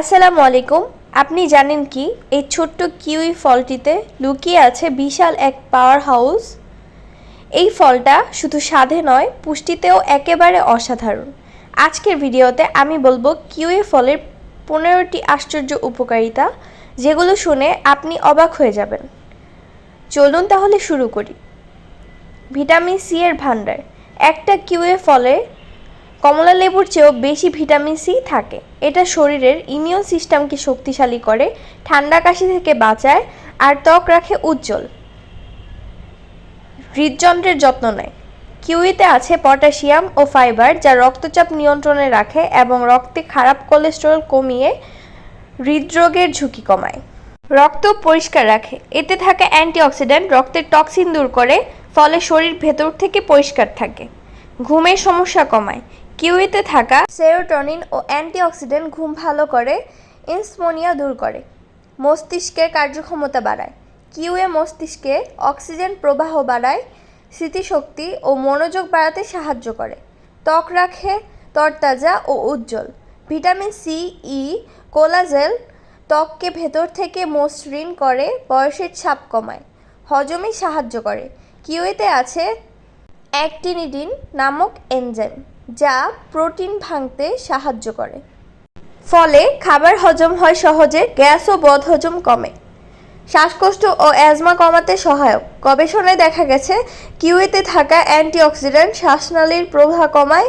আসসালামু আলাইকুম। আপনি জানেন কি, এই ছোট্ট কিউই ফলটিতে লুকিয়ে আছে বিশাল এক পাওয়ার হাউস? এই ফলটা শুধু স্বাদে নয়, পুষ্টিতেও একেবারে অসাধারণ। আজকের ভিডিওতে আমি বলব কিউই ফলের পনেরোটি আশ্চর্য উপকারিতা, যেগুলো শুনে আপনি অবাক হয়ে যাবেন। চলুন তাহলে শুরু করি। ভিটামিন সি এর ভান্ডার একটা কিউএ ফলে কমলা লেবুর চেয়েও বেশি ভিটামিন সি থাকে। এটা শরীরের ইমিউন সিস্টেমকে শক্তিশালী করে, ঠান্ডা কাশি থেকে বাঁচায় আর ত্বক রাখে উজ্জ্বল। হৃদযন্ত্রের যত্ন নেয়। কিউইতে আছে পটাশিয়াম ও ফাইবার যা রক্তচাপ নিয়ন্ত্রণে রাখে এবং রক্তে খারাপ কোলেস্টেরল কমিয়ে হৃদরোগের ঝুঁকি কমায়। রক্ত পরিষ্কার রাখে। এতে থাকা অ্যান্টিঅক্সিডেন্ট, রক্তের টক্সিন দূর করে, ফলে শরীর ভেতর থেকে পরিষ্কার থাকে। ঘুমের সমস্যা কমায়। কিউইতে থাকা সেরোটনিন ও অ্যান্টিঅক্সিডেন্ট ঘুম ভালো করে, ইনসমোনিয়া দূর করে, মস্তিষ্কের কার্যক্ষমতা বাড়ায়। কিউএ মস্তিষ্কে অক্সিজেন প্রবাহ বাড়ায়, স্মৃতিশক্তি ও মনোযোগ বাড়াতে সাহায্য করে। ত্বক রাখে, তরতাজা ও উজ্জ্বল। ভিটামিন সি, ই, কোলাজেল ত্বককে ভেতর থেকে মসৃণ করে, বয়সের ছাপ কমায়, হজমে সাহায্য করে। কিউইতে আছে অ্যাক্টিনিডিন নামক এনজাইম, যা প্রোটিন ভাঙতে সাহায্য করে। ফলে খাবার হজম হয় সহজে গ্যাস ও বদহজম কমে। শ্বাসকষ্ট ও অ্যাজমা কমাতে সহায়ক। গবেষণায় দেখা গেছে কিউইতে থাকা অ্যান্টিঅক্সিডেন্ট শ্বাসনালীর প্রভাব কমায়,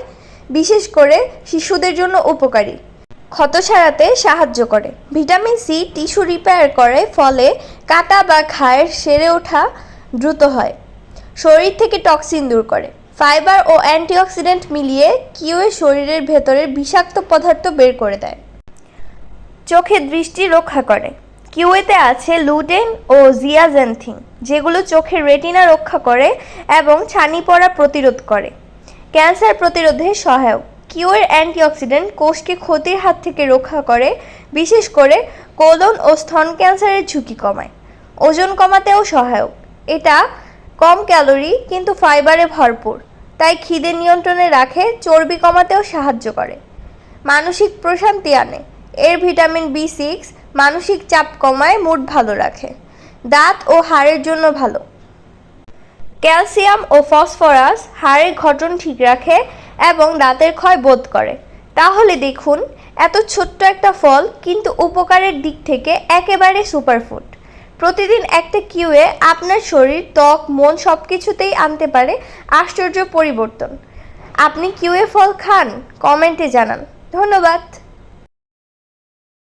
বিশেষ করে শিশুদের জন্য উপকারী। ক্ষত সারাতে সাহায্য করে। ভিটামিন সি টিস্যু রিপেয়ার করে, ফলে কাটা বা ঘায়ের সেরে ওঠা দ্রুত হয়। শরীর থেকে টক্সিন দূর করে। ফাইবার ও অ্যান্টিঅক্সিডেন্ট মিলিয়ে কিউএ শরীরের ভেতরের বিষাক্ত পদার্থ বের করে দেয়। চোখের দৃষ্টি রক্ষা করে। কিউয়েতে আছে লুডেন ও জিয়াজেনথিন, যেগুলো চোখের রেটিনা রক্ষা করে এবং ছানি পড়া প্রতিরোধ করে। ক্যান্সার প্রতিরোধে সহায়ক। কিউয়ের অ্যান্টিঅক্সিডেন্ট কোষকে ক্ষতির হাত থেকে রক্ষা করে, বিশেষ করে কোলন ও স্তন ক্যান্সারের ঝুঁকি কমায়। ওজন কমাতেও সহায়ক। এটা কম ক্যালোরি, কিন্তু ফাইবারে ভরপুর, তাই খিদে নিয়ন্ত্রণে রাখে, চর্বি কমাতেও সাহায্য করে। মানসিক প্রশান্তি আনে, এর ভিটামিন বি সিক্স মানসিক চাপ কমায়, মুড ভালো রাখে, দাঁত ও হাড়ের জন্য ভালো। ক্যালসিয়াম ও ফসফরাস হাড়ের গঠন ঠিক রাখে এবং দাঁতের ক্ষয় বোধ করে। তাহলে দেখুন, এত ছোট্ট একটা ফল কিন্তু উপকারের দিক থেকে একেবারে সুপারফুড। প্রতিদিন একটা কিউয়ে আপনার শরীর, ত্বক, মন সব কিছুতেই আনতে পারে আশ্চর্য পরিবর্তন। আপনি কিউএ ফল খান? কমেন্টে জানান। ধন্যবাদ।